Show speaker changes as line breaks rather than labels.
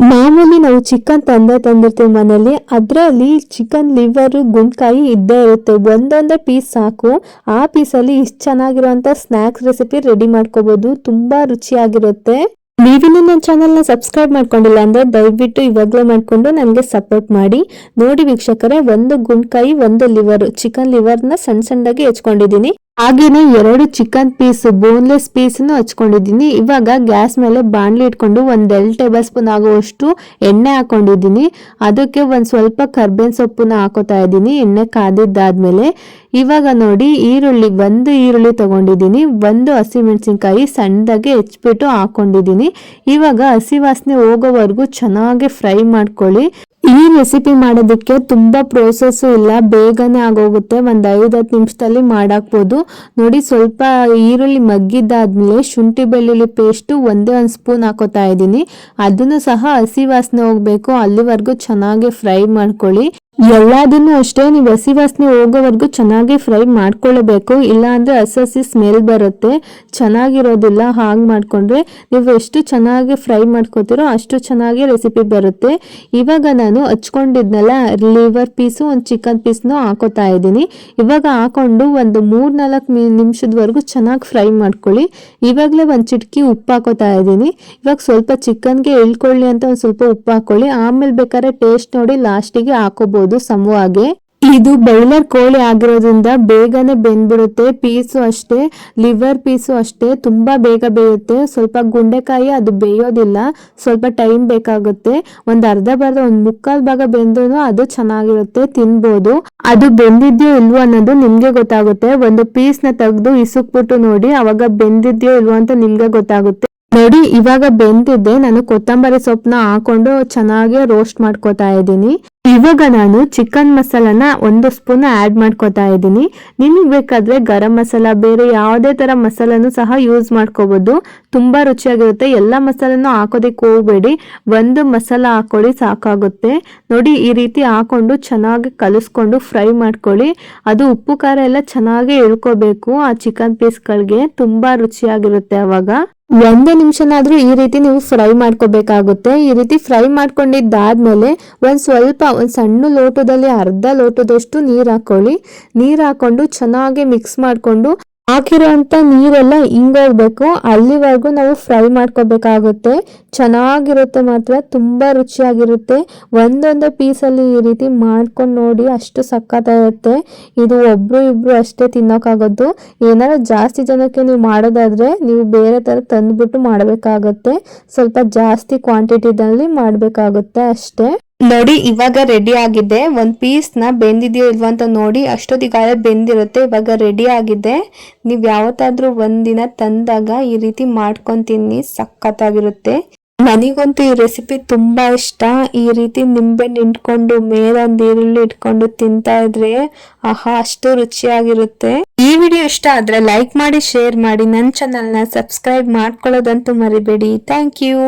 ಮಾಮೂಲಿ ನಾವು ಚಿಕನ್ ತಂದೆ ತಂದಿರ್ತೀವಿ ಮನೇಲಿ ಅದರಲ್ಲಿ ಚಿಕನ್ ಲಿವರು ಗುಂಡ್ಕಾಯಿ ಇದ್ದೇ ಇರುತ್ತೆ. ಒಂದೊಂದೇ ಪೀಸ್ ಸಾಕು. ಆ ಪೀಸಲ್ಲಿ ಇಷ್ಟು ಚೆನ್ನಾಗಿರುವಂಥ ಸ್ನ್ಯಾಕ್ಸ್ ರೆಸಿಪಿ ರೆಡಿ ಮಾಡ್ಕೋಬೋದು. ತುಂಬಾ ರುಚಿಯಾಗಿರುತ್ತೆ. ನೀವಿನ್ನೂ ನನ್ನ ಚಾನಲ್ನ ಸಬ್ಸ್ಕ್ರೈಬ್ ಮಾಡ್ಕೊಂಡಿಲ್ಲ ಅಂದ್ರೆ ದಯವಿಟ್ಟು ಇವಾಗಲೇ ಮಾಡ್ಕೊಂಡು ನನಗೆ ಸಪೋರ್ಟ್ ಮಾಡಿ. ನೋಡಿ ವೀಕ್ಷಕರೇ, ಒಂದು ಗುಂಡ್ಕಾಯಿ, ಒಂದು ಲಿವರ್ ಚಿಕನ್ ಲಿವರ್ನ ಸಣ್ಣ ಸಣ್ಣದಾಗಿ ಹೆಚ್ಕೊಂಡಿದ್ದೀನಿ. ಹಾಗೇನೆ ಎರಡು ಚಿಕನ್ ಪೀಸ್ ಬೋನ್ಲೆಸ್ ಪೀಸನ್ನು ಹಚ್ಕೊಂಡಿದ್ದೀನಿ. ಇವಾಗ ಗ್ಯಾಸ್ ಮೇಲೆ ಬಾಣಲಿ ಇಟ್ಕೊಂಡು ಒಂದ್ ಎರಡು ಟೇಬಲ್ ಸ್ಪೂನ್ ಆಗುವಷ್ಟು ಎಣ್ಣೆ ಹಾಕೊಂಡಿದ್ದೀನಿ. ಅದಕ್ಕೆ ಒಂದು ಸ್ವಲ್ಪ ಕರ್ಬೇವಿನ ಸೊಪ್ಪನ್ನ ಹಾಕೋತಾ ಇದ್ದೀನಿ. ಎಣ್ಣೆ ಕಾದಿದ್ದಾದ್ಮೇಲೆ ಇವಾಗ ನೋಡಿ ಈರುಳ್ಳಿ, ಒಂದು ಈರುಳ್ಳಿ ತಗೊಂಡಿದ್ದೀನಿ. ಒಂದು ಹಸಿಮೆಣಸಿನ್ಕಾಯಿ ಸಣ್ಣದಾಗಿ ಹೆಚ್ಚಿಬಿಟ್ಟು ಹಾಕೊಂಡಿದ್ದೀನಿ. ಇವಾಗ ಹಸಿ ವಾಸನೆ ಹೋಗೋವರೆಗೂ ಚೆನ್ನಾಗಿ ಫ್ರೈ ಮಾಡ್ಕೊಳ್ಳಿ. ಈ ರೆಸಿಪಿ ಮಾಡೋದಕ್ಕೆ ತುಂಬಾ ಪ್ರೋಸೆಸ್ ಇಲ್ಲ. ಬೇಗನೆ ಆಗೋಗುತ್ತೆ. ಒಂದು ಐದು ಹತ್ತು ನಿಮಿಷದಲ್ಲಿ ಮಾಡಾಕ್ಬೋದು. ನೋಡಿ ಸ್ವಲ್ಪ ಈರುಳ್ಳಿ ಮಗ್ಗಿದ್ದಾದ್ಮೇಲೆ ಶುಂಠಿ ಬೆಳ್ಳುಳ್ಳಿ ಪೇಸ್ಟ್ ಒಂದೇ ಒಂದು ಸ್ಪೂನ್ ಹಾಕೋತಾ ಇದ್ದೀನಿ. ಅದನ್ನು ಸಹ ಹಸಿ ವಾಸನೆ ಹೋಗ್ಬೇಕು. ಅಲ್ಲಿವರೆಗೂ ಚೆನ್ನಾಗಿ ಫ್ರೈ ಮಾಡ್ಕೊಳ್ಳಿ. ಎಲ್ಲದನ್ನು ಅಷ್ಟೇ ನೀವು ಹಸಿ ವಾಸನೆ ಹೋಗೋವರೆಗೂ ಚೆನ್ನಾಗಿ ಫ್ರೈ ಮಾಡ್ಕೊಳ್ಳಬೇಕು ಇಲ್ಲ ಅಂದ್ರೆ ಹಸಿ ಹಸಿ ಸ್ಮೆಲ್ ಬರುತ್ತೆ. ಚೆನ್ನಾಗಿರೋದಿಲ್ಲ, ಹಾಗೆ ಮಾಡ್ಕೊಂಡ್ರೆ ನೀವು ಎಷ್ಟು ಚೆನ್ನಾಗಿ ಫ್ರೈ ಮಾಡ್ಕೋತೀರೋ ಅಷ್ಟು ಚೆನ್ನಾಗಿ ರೆಸಿಪಿ ಬರುತ್ತೆ. ಇವಾಗ ನಾನು ಹಚ್ಕೊಂಡಿದ್ನಲ್ಲ, ಲಿವರ್ ಪೀಸು, ಒಂದು ಚಿಕನ್ ಪೀಸ್ನು ಹಾಕೋತಾ ಇದ್ದೀನಿ. ಇವಾಗ ಹಾಕೊಂಡು ಒಂದು ಮೂರ್ ನಾಲ್ಕು ನಿಮಿಷದವರೆಗೂ ಚೆನ್ನಾಗಿ ಫ್ರೈ ಮಾಡ್ಕೊಳ್ಳಿ. ಇವಾಗಲೇ ಒಂದು ಚಿಟಕಿ ಉಪ್ಪು ಹಾಕೋತಾ ಇದ್ದೀನಿ. ಇವಾಗ ಸ್ವಲ್ಪ ಚಿಕನ್ಗೆ ಇಳ್ಕೊಳ್ಳಿ ಅಂತ ಒಂದು ಸ್ವಲ್ಪ ಉಪ್ಪು ಹಾಕೊಳ್ಳಿ. ಆಮೇಲೆ ಬೇಕಾದ್ರೆ ಟೇಸ್ಟ್ ನೋಡಿ ಲಾಸ್ಟಿಗೆ ಹಾಕೋಬಹುದು ಸಮವಾಗಿ. ಇದು ಬೈಲರ್ ಕೋಳಿ ಆಗಿರೋದ್ರಿಂದ ಬೇಗನೆ ಬೆಂದ್ಬಿಡುತ್ತೆ, ಪೀಸು ಅಷ್ಟೇ, ಲಿವರ್ ಪೀಸು ಅಷ್ಟೇ, ತುಂಬಾ ಬೇಗ ಬೇಯುತ್ತೆ. ಸ್ವಲ್ಪ ಗುಂಡೆಕಾಯಿ ಅದು ಬೇಯೋದಿಲ್ಲ, ಸ್ವಲ್ಪ ಟೈಮ್ ಬೇಕಾಗುತ್ತೆ. ಒಂದ್ ಅರ್ಧ ಬರ್ಧ ಒಂದ್ ಮುಕ್ಕಾಲ್ ಭಾಗ ಬೆಂದ್ರು ಅದು ಚೆನ್ನಾಗಿರುತ್ತೆ, ತಿನ್ಬೋದು. ಅದು ಬೆಂದಿದ್ಯೋ ಇಲ್ವೋ ಅನ್ನೋದು ನಿಮ್ಗೆ ಗೊತ್ತಾಗುತ್ತೆ. ಒಂದು ಪೀಸ್ನ ತೆಗೆದು ಇಸುಕ್ಬಿಟ್ಟು ನೋಡಿ, ಅವಾಗ ಬೆಂದಿದ್ಯೋ ಇಲ್ವೋ ಅಂತ ನಿಮ್ಗೆ ಗೊತ್ತಾಗುತ್ತೆ. ನೋಡಿ, ಇವಾಗ ಬೆಂದಿದ್ದೆ. ನಾನು ಕೊತ್ತಂಬರಿ ಸೊಪ್ಪನ್ನ ಹಾಕೊಂಡು ಚೆನ್ನಾಗಿ ರೋಸ್ಟ್ ಮಾಡ್ಕೋತಾ ಇದ್ದೀನಿ. ಇವಾಗ ನಾನು ಚಿಕನ್ ಮಸಾಲಾನ ಒಂದು ಸ್ಪೂನ್ ಆ್ಯಡ್ ಮಾಡ್ಕೋತಾ ಇದ್ದೀನಿ. ನಿಮಗೆ ಬೇಕಾದರೆ ಗರಂ ಮಸಾಲ, ಬೇರೆ ಯಾವುದೇ ಥರ ಮಸಾಲನೂ ಸಹ ಯೂಸ್ ಮಾಡ್ಕೋಬೋದು. ತುಂಬ ರುಚಿಯಾಗಿರುತ್ತೆ. ಎಲ್ಲ ಮಸಾಲನೂ ಹಾಕೋದಕ್ಕೆ ಹೋಗಬೇಡಿ. ಒಂದು ಮಸಾಲ ಹಾಕೊಳ್ಳಿ ಸಾಕಾಗುತ್ತೆ. ನೋಡಿ, ಈ ರೀತಿ ಹಾಕೊಂಡು ಚೆನ್ನಾಗಿ ಕಲಿಸ್ಕೊಂಡು ಫ್ರೈ ಮಾಡ್ಕೊಳ್ಳಿ. ಅದು ಉಪ್ಪು ಖಾರ ಎಲ್ಲ ಚೆನ್ನಾಗಿ ಇಳ್ಕೋಬೇಕು ಆ ಚಿಕನ್ ಪೀಸ್ಗಳಿಗೆ ತುಂಬ ರುಚಿಯಾಗಿರುತ್ತೆ ಅವಾಗ. ಒಂದೇ ನಿಮಿಷನಾದ್ರೂ ಈ ರೀತಿ ನೀವು ಫ್ರೈ ಮಾಡ್ಕೋಬೇಕಾಗುತ್ತೆ. ಈ ರೀತಿ ಫ್ರೈ ಮಾಡ್ಕೊಂಡಿದ್ದಾದ್ಮೇಲೆ ಒಂದು ಸ್ವಲ್ಪ ಒಂದು ಸಣ್ಣ ಲೋಟದಲ್ಲಿ ಅರ್ಧ ಲೋಟದಷ್ಟು ನೀರ್ ಹಾಕೊಳ್ಳಿ. ನೀರ್ ಹಾಕೊಂಡು ಚೆನ್ನಾಗಿ ಮಿಕ್ಸ್ ಮಾಡ್ಕೊಂಡು ಹಾಕಿರೋಂಥ ನೀರೆಲ್ಲ ಹಿಂಗೋಗ್ಬೇಕು ಅಲ್ಲಿವರೆಗೂ ನಾವು ಫ್ರೈ ಮಾಡ್ಕೋಬೇಕಾಗುತ್ತೆ. ಚೆನ್ನಾಗಿರುತ್ತೆ ಮಾತ್ರ, ತುಂಬ ರುಚಿಯಾಗಿರುತ್ತೆ. ಒಂದೊಂದು ಪೀಸಲ್ಲಿ ಈ ರೀತಿ ಮಾಡ್ಕೊಂಡು ನೋಡಿ ಅಷ್ಟು ಸಕ್ಕತ್ತಾಗಿರುತ್ತೆ ಇದು ಒಬ್ರು ಇಬ್ರು ಅಷ್ಟೇ ತಿನ್ನೋಕ್ಕಾಗೋದು. ಏನಾದ್ರು ಜಾಸ್ತಿ ಜನಕ್ಕೆ ನೀವು ಮಾಡೋದಾದ್ರೆ ನೀವು ಬೇರೆ ಥರ ತಂದ್ಬಿಟ್ಟು ಮಾಡಬೇಕಾಗುತ್ತೆ. ಸ್ವಲ್ಪ ಜಾಸ್ತಿ ಕ್ವಾಂಟಿಟಿದಲ್ಲಿ ಮಾಡಬೇಕಾಗುತ್ತೆ ಅಷ್ಟೇ. ನೋಡಿ, ಇವಾಗ ರೆಡಿ ಆಗಿದೆ. ಒಂದು ಪೀಸ್ನ ಬೆಂದಿದೆಯೋ ಇಲ್ವಾ ಅಂತ ನೋಡಿ ಅಷ್ಟೊತ್ತಿಗಾಳೆ ಬೆಂದಿರುತ್ತೆ, ಇವಾಗ ರೆಡಿ ಆಗಿದೆ. ನೀವ್ ಯಾವತ್ತಾದ್ರೂ ಒಂದಿನ ತಂದಾಗ ಈ ರೀತಿ ಮಾಡ್ಕೊಂಡ್ ತಿನ್ನಿ ಸಖತ್ತಾಗಿರುತ್ತೆ. ನನಗಂತೂ ಈ ರೆಸಿಪಿ ತುಂಬಾ ಇಷ್ಟ. ಈ ರೀತಿ ನಿಂಬೆ ನಿಂಟ್ಕೊಂಡು ಮೇಲೊಂದು ಈರುಳ್ಳಿ ಇಟ್ಕೊಂಡು ತಿಂತಾ ಇದ್ರೆ, ಆಹಾ, ಅಷ್ಟು ರುಚಿಯಾಗಿರುತ್ತೆ. ಈ ವಿಡಿಯೋ ಇಷ್ಟ ಆದ್ರೆ ಲೈಕ್ ಮಾಡಿ ಶೇರ್ ಮಾಡಿ. ನನ್ನ ಚಾನಲ್ನ ಸಬ್ಸ್ಕ್ರೈಬ್ ಮಾಡ್ಕೊಳ್ಳೋದಂತೂ ಮರಿಬೇಡಿ. Thank you